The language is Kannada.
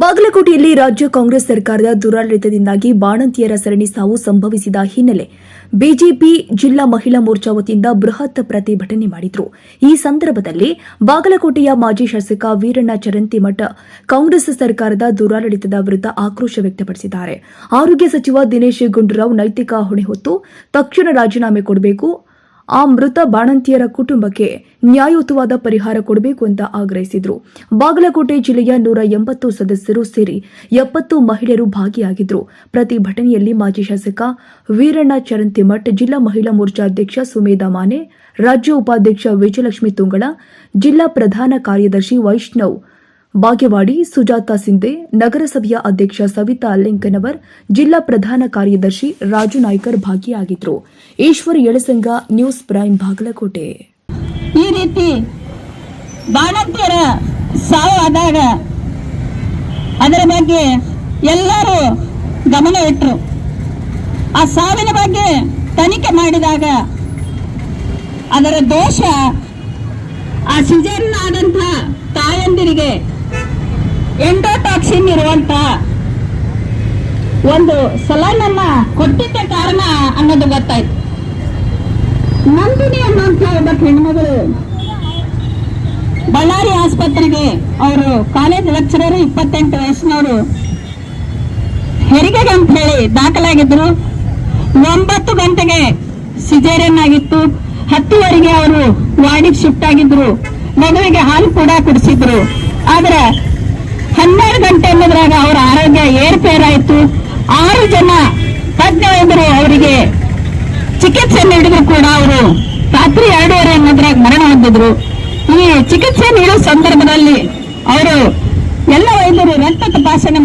ಬಾಗಲಕೋಟೆಯಲ್ಲಿ ರಾಜ್ಯ ಕಾಂಗ್ರೆಸ್ ಸರ್ಕಾರದ ದುರಾಡಳಿತದಿಂದಾಗಿ ಬಾಣಂತಿಯರ ಸರಣಿ ಸಾವು ಸಂಭವಿಸಿದ ಹಿನ್ನೆಲೆ ಬಿಜೆಪಿ ಜಿಲ್ಲಾ ಮಹಿಳಾ ಮೋರ್ಚಾ ವತಿಯಿಂದ ಬೃಹತ್ ಪ್ರತಿಭಟನೆ ಮಾಡಿದ್ರು. ಈ ಸಂದರ್ಭದಲ್ಲಿ ಬಾಗಲಕೋಟೆಯ ಮಾಜಿ ಶಾಸಕ ವೀರಣ್ಣ ಚರಂತಿಮಠ ಕಾಂಗ್ರೆಸ್ ಸರ್ಕಾರದ ದುರಾಡಳಿತದ ವಿರುದ್ಧ ಆಕ್ರೋಶ ವ್ಯಕ್ತಪಡಿಸಿದ್ದಾರೆ. ಆರೋಗ್ಯ ಸಚಿವ ದಿನೇಶ್ ಗುಂಡೂರಾವ್ ನೈತಿಕ ಹೊಣೆ ಹೊತ್ತು ತಕ್ಷಣ ರಾಜೀನಾಮೆ ಕೊಡಬೇಕು ಆ ಮೃತ ಬಾಣಂತಿಯರ ಕುಟುಂಬಕ್ಕೆ ನ್ಯಾಯಯುತವಾದ ಪರಿಹಾರ ಕೊಡಬೇಕು ಅಂತ ಆಗ್ರಹಿಸಿದ್ರು. ಬಾಗಲಕೋಟೆ ಜಿಲ್ಲೆಯ ನೂರ ಎಂಬತ್ತು ಸದಸ್ಯರು ಸೇರಿ ಎಪ್ಪತ್ತು ಮಹಿಳೆಯರು ಭಾಗಿಯಾಗಿದ್ರು. ಪ್ರತಿಭಟನೆಯಲ್ಲಿ ಮಾಜಿ ಶಾಸಕ ವೀರಣ್ಣ ಚರಂತಿಮಠ್, ಜಿಲ್ಲಾ ಮಹಿಳಾ ಮೋರ್ಚಾ ಅಧ್ಯಕ್ಷ ಸುಮೇಧಾ ಮಾನೆ, ರಾಜ್ಯ ಉಪಾಧ್ಯಕ್ಷ ವಿಜಯಲಕ್ಷ್ಮಿ ತುಂಗಳ, ಜಿಲ್ಲಾ ಪ್ರಧಾನ ಕಾರ್ಯದರ್ಶಿ ವೈಷ್ಣವ್ ಬಾಗೇವಾಡಿ ಸುಜಾತಾ ಸಿಂಧೆ, ನಗರಸಭೆಯ ಅಧ್ಯಕ್ಷ ಸವಿತಾ ಲಿಂಕನವರ್, ಜಿಲ್ಲಾ ಪ್ರಧಾನ ಕಾರ್ಯದರ್ಶಿ Raju Naikar ಭಾಗಿಯಾಗಿದ್ರು. Eshwar Yalasanga news prime Bagalkote. ಈ ರೀತಿ ಬಾಣಂತಿಯರ ಸಾವು ಆದಾಗ ಅದರ ಬಗ್ಗೆ ಎಲ್ಲರೂ ಗಮನ ಇಟ್ಟರು ಆ ಸಾವಿನ ಬಗ್ಗೆ ತನಿಖೆ ಮಾಡಿದಾಗ ಅದರ ದೋಷ ಆ ಸಿಜನ್ ಆದಂತ ತಾಯಂದಿರಿಗೆ ಎಂಡೋಟಾಕ್ಸಿನ್ ಇರುವಂತ ಒಂದು ಸಲಾನನ್ನ ಕೊಟ್ಟಿದ್ದ ಕಾರಣ ಅನ್ನೋದು ಗೊತ್ತಾಯ್ತು. ನಂದಿನಿ ಅನ್ನುವಂತ ಒಬ್ಬ ಹೆಣ್ಮಗಳು ಬಳ್ಳಾರಿ ಆಸ್ಪತ್ರೆಗೆ ಅವರು ಕಾಲೇಜ್ ಲೆಕ್ಚರರ್ ಇಪ್ಪತ್ತೆಂಟು ವಯಸ್ಸಿನವರು ಹೆರಿಗೆಗೆ ಅಂತ ಹೇಳಿ ದಾಖಲಾಗಿದ್ರು. ಒಂಬತ್ತು ಗಂಟೆಗೆ ಸಿಜೇರಿಯನ್ ಆಗಿತ್ತು. ಹತ್ತುವರೆಗೆ ಅವರು ವಾರ್ಡಿಗೆ ಶಿಫ್ಟ್ ಆಗಿದ್ರು. ಮಗುವಿಗೆ ಹಾಲು ಕೂಡ ಕುಡಿಸಿದ್ರು. ಆದ್ರೆ ಹನ್ನೆರಡು ಗಂಟೆ ಅನ್ನೋದ್ರಾಗ ಅವರ ಆರೋಗ್ಯ ಏರ್ಪೇರಾಯಿತು. ಆರು ಜನ ತಜ್ಞ ವೈದ್ಯರು ಅವರಿಗೆ ಚಿಕಿತ್ಸೆ ನೀಡಿದ್ರು ಕೂಡ ಅವರು. ರಾತ್ರಿ ಎರಡೂವರೆ ಅನ್ನೋದ್ರಾಗ ಮರಣ ಹೊಂದಿದ್ರು. ಈ ಚಿಕಿತ್ಸೆ ನೀಡೋ ಸಂದರ್ಭದಲ್ಲಿ ಅವರು ಎಲ್ಲ ವೈದ್ಯರು ರಕ್ತ ತಪಾಸಣೆ